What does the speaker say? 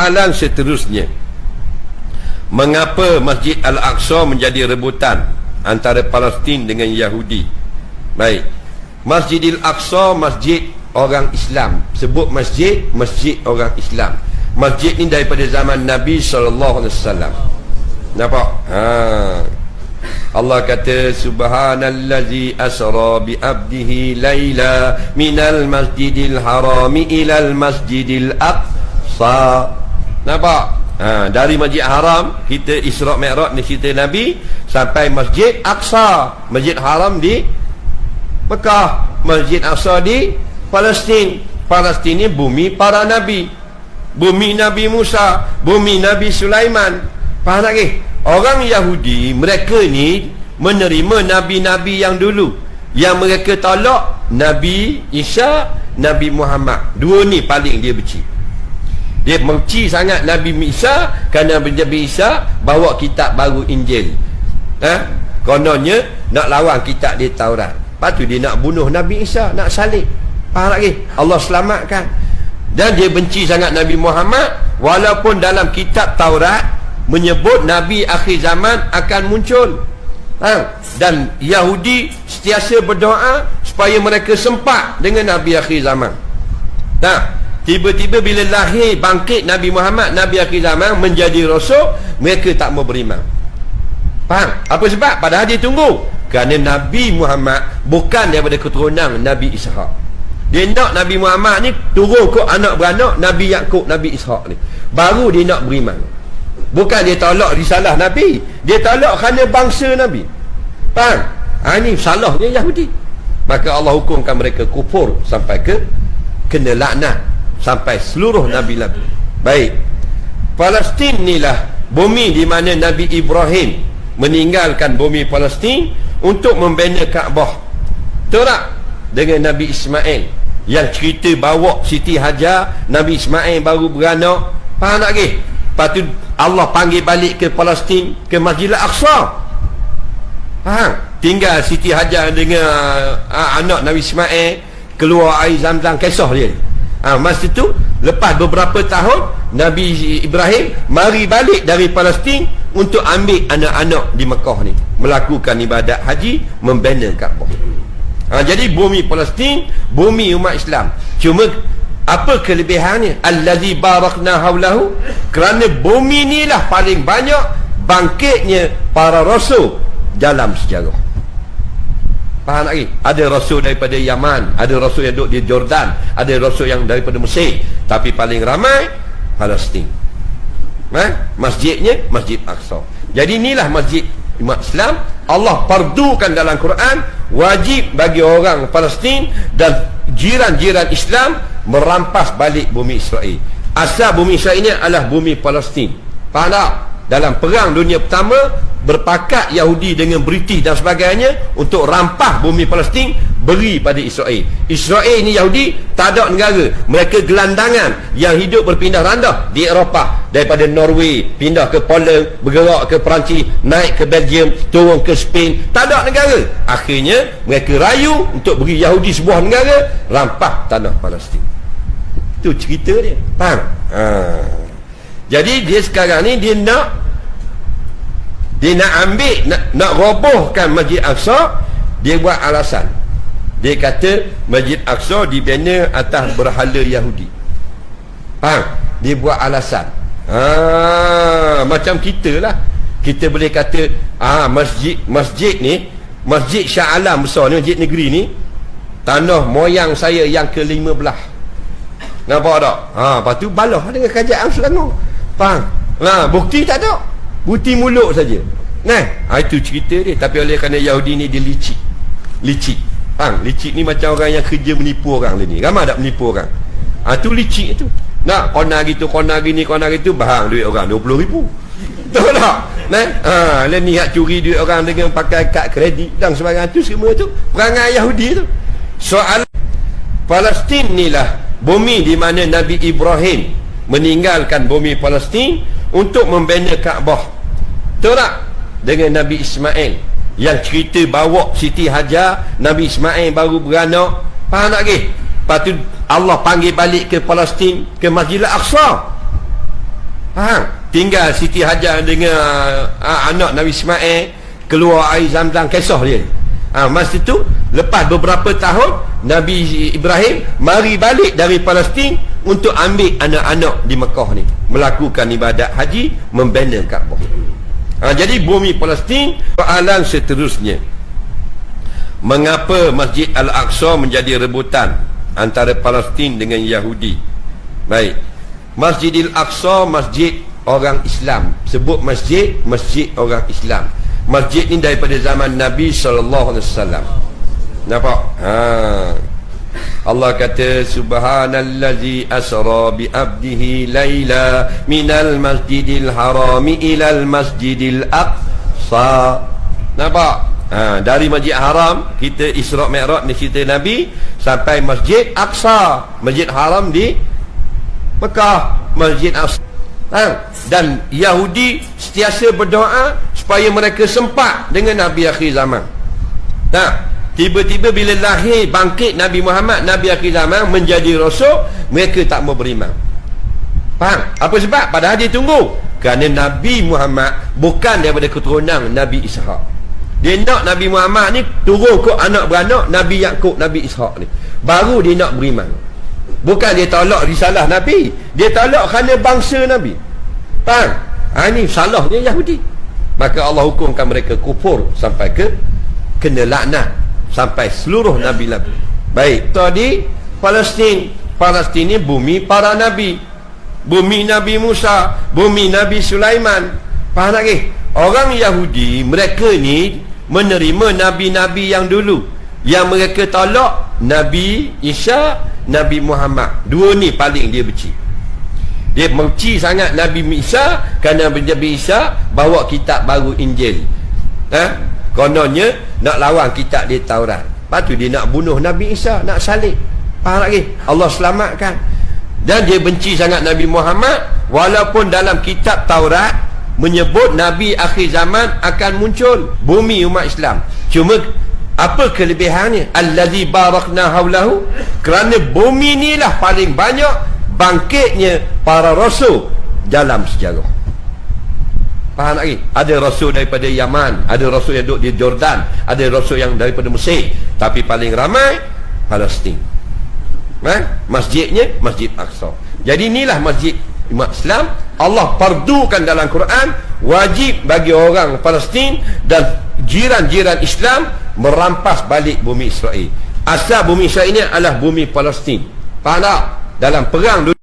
soalan seterusnya. Mengapa Masjid Al-Aqsa menjadi rebutan antara Palestin dengan Yahudi? Baik. Masjidil Aqsa masjid orang Islam. Sebut masjid masjid orang Islam. Masjid ni daripada zaman Nabi sallallahu alaihi wasallam. Nampak? Ha. Allah kata subhanallazi asra bi abdihi laila minal masjidil harami ilal masjidil aqsa nampak? Ha, dari masjid haram kita Isra Mi'raj ni cerita Nabi sampai masjid Aqsa. Masjid haram di Mekah. Masjid Aqsa di Palestin. Palestin ni bumi para nabi. Bumi Nabi Musa bumi Nabi Sulaiman. Faham tak ke orang Yahudi mereka ni menerima nabi-nabi yang dulu. Yang mereka tolak Nabi Isa Nabi Muhammad. Dua ni paling dia benci dia benci sangat Nabi Isa kerana Nabi Isa bawa kitab baru Injil. Ha? kononnya nak lawan kitab dia Taurat. Lepas tu dia nak bunuh Nabi Isa nak salib. Faham tak ke Allah selamatkan. Dan dia benci sangat Nabi Muhammad walaupun dalam kitab Taurat menyebut Nabi akhir zaman akan muncul. Ha? dan Yahudi setiasa berdoa supaya mereka sempat dengan Nabi akhir zaman. Nah tiba-tiba bila lahir bangkit Nabi Muhammad Nabi akhir zaman menjadi rasul mereka tak mau beriman. Faham? apa sebab? padahal dia tunggu. Kerana Nabi Muhammad bukan daripada keturunan Nabi Ishaq dia nak Nabi Muhammad ni turun ke anak beranak Nabi Yaakob Nabi Ishaq ni. Baru dia nak beriman. Bukan dia tolak risalah Nabi. Dia tolak kerana bangsa Nabi. Faham? Ha, ini salahnya Yahudi. Maka Allah hukumkan mereka kufur Sampai ke Kena laknat Sampai seluruh Nabi-Nabi Baik. Palestin inilah Bumi di mana Nabi Ibrahim Meninggalkan bumi Palestin Untuk membina Kaabah. Terak Dengan Nabi Ismail Yang cerita bawa Siti Hajar Nabi Ismail baru beranak. Faham tak ke? Lepas tu Allah panggil balik ke Palestin ke Masjid Al-Aqsa faham? Tinggal Siti Hajar dengan uh, anak Nabi Ismail keluar air zam-zam kisah dia ha, masa tu lepas beberapa tahun Nabi Ibrahim mari balik dari Palestin untuk ambil anak-anak di Mekah ni. Melakukan ibadat haji membina Kaabah. Ha, jadi bumi Palestin bumi umat Islam. Cuma apa kelebihannya? Allazi barakna haulahu. Kerana bumi inilah paling banyak bangkitnya para rasul dalam sejarah faham lagi? Ada rasul daripada Yaman ada rasul yang duduk di Jordan ada rasul yang daripada Mesir. Tapi paling ramai Palestin. Eh? masjidnya Masjid Aqsa. Jadi inilah masjid Islam. Allah pardukan dalam Quran wajib bagi orang Palestin dan jiran-jiran Islam merampas balik bumi Israel. Asal bumi Israel ini adalah bumi Palestin. Faham tak? Dalam perang dunia pertama berpakat Yahudi dengan British dan sebagainya untuk rampah bumi Palestin beri pada Israel. Israel ini Yahudi tak ada negara. Mereka gelandangan yang hidup berpindah randah di Eropah. Daripada Norway pindah ke Poland bergerak ke Perancis naik ke Belgium turun ke Spain. Tak ada negara. Akhirnya mereka rayu untuk beri Yahudi sebuah negara rampah tanah Palestin. Itu cerita dia. Faham? Ha. Jadi dia sekarang ni dia nak dia nak ambil nak, nak robohkan Masjid Aqsa dia buat alasan dia kata Masjid Aqsa dibina atas berhala Yahudi faham? dia buat alasan ha, macam kita lah kita boleh kata ah masjid masjid ni masjid Shah Alam besar ni masjid negeri ni tanah moyang saya yang ke-15 Nampak tak? Ha, lepas tu balah dengan kerajaan Selangor. Faham? Ha, bukti tak ada. Bukti mulut saja. Nah, ha, itu cerita dia. Tapi oleh kerana Yahudi ni dia licik. Licik. Faham? Licik ni macam orang yang kerja menipu orang ni. Ramai tak menipu orang? Ha, tu licik tu. Nak kona gitu, kona gini, kona gitu, bahang duit orang 20 ribu. Tahu tak? Nah, ha, lain niat curi duit orang dengan pakai kad kredit dan sebagainya tu semua tu perangai Yahudi tu. Soal Palestin ni lah bumi di mana Nabi Ibrahim meninggalkan bumi Palestin untuk membina Kaabah. Tak? Dengan Nabi Ismail yang cerita bawa Siti Hajar, Nabi Ismail baru beranak. Faham tak ke? Lepas tu Allah panggil balik ke Palestin, ke Masjid Al-Aqsa. Faham? Tinggal Siti Hajar dengan uh, anak Nabi Ismail keluar air zam-zam kisah dia. Ha, masa itu lepas beberapa tahun Nabi Ibrahim mari balik dari Palestin untuk ambil anak-anak di Mekah ni melakukan ibadat haji membina Kaabah. Ha, jadi bumi Palestin soalan seterusnya. Mengapa Masjid Al-Aqsa menjadi rebutan antara Palestin dengan Yahudi? Baik. Masjidil Aqsa masjid orang Islam. Sebut masjid, masjid orang Islam. Masjid ni daripada zaman Nabi sallallahu alaihi wasallam. Nampak? Ha. Allah kata subhanallazi asra bi abdihi laila minal masjidil harami ilal masjidil aqsa. Nampak? Ha, dari Masjid Haram kita Isra Mi'raj ni cerita Nabi sampai Masjid Aqsa, Masjid Haram di Mekah, Masjid Aqsa. Ha? Dan Yahudi setiasa berdoa supaya mereka sempat dengan Nabi akhir zaman. Nah, tiba-tiba bila lahir bangkit Nabi Muhammad, Nabi akhir zaman menjadi rasul, mereka tak mau beriman. Faham? Apa sebab? Padahal dia tunggu. Kerana Nabi Muhammad bukan daripada keturunan Nabi Ishaq. Dia nak Nabi Muhammad ni turun ke anak beranak Nabi Yaakob, Nabi Ishaq ni. Baru dia nak beriman. Bukan dia tolak risalah Nabi. Dia tolak kerana bangsa Nabi. Faham? Ha, ini salah dia Yahudi. Maka Allah hukumkan mereka kufur sampai ke kena laknat sampai seluruh Nabi-Nabi. Baik. Tadi Palestin. Palestin ni bumi para Nabi. Bumi Nabi Musa. Bumi Nabi Sulaiman. Faham ke? Orang Yahudi, mereka ni menerima Nabi-Nabi yang dulu. Yang mereka tolak Nabi Isa, Nabi Muhammad. Dua ni paling dia benci. Dia benci sangat Nabi Isa kerana Nabi Isa bawa kitab baru Injil. Ha? Kononnya nak lawan kitab dia Taurat. Lepas tu dia nak bunuh Nabi Isa, nak salib. Faham lagi? Allah selamatkan. Dan dia benci sangat Nabi Muhammad walaupun dalam kitab Taurat menyebut Nabi akhir zaman akan muncul bumi umat Islam. Cuma apa kelebihannya? Allazi barakna haulahu kerana bumi inilah paling banyak bangkitnya para rasul dalam sejarah. Faham lagi? Ada rasul daripada Yaman, ada rasul yang duduk di Jordan, ada rasul yang daripada Mesir, tapi paling ramai Palestin. Ha? Masjidnya Masjid Aqsa. Jadi inilah masjid umat Islam Allah pardukan dalam Quran wajib bagi orang Palestin dan jiran-jiran Islam merampas balik bumi Israel asal bumi Israel ini adalah bumi Palestin faham tak? dalam perang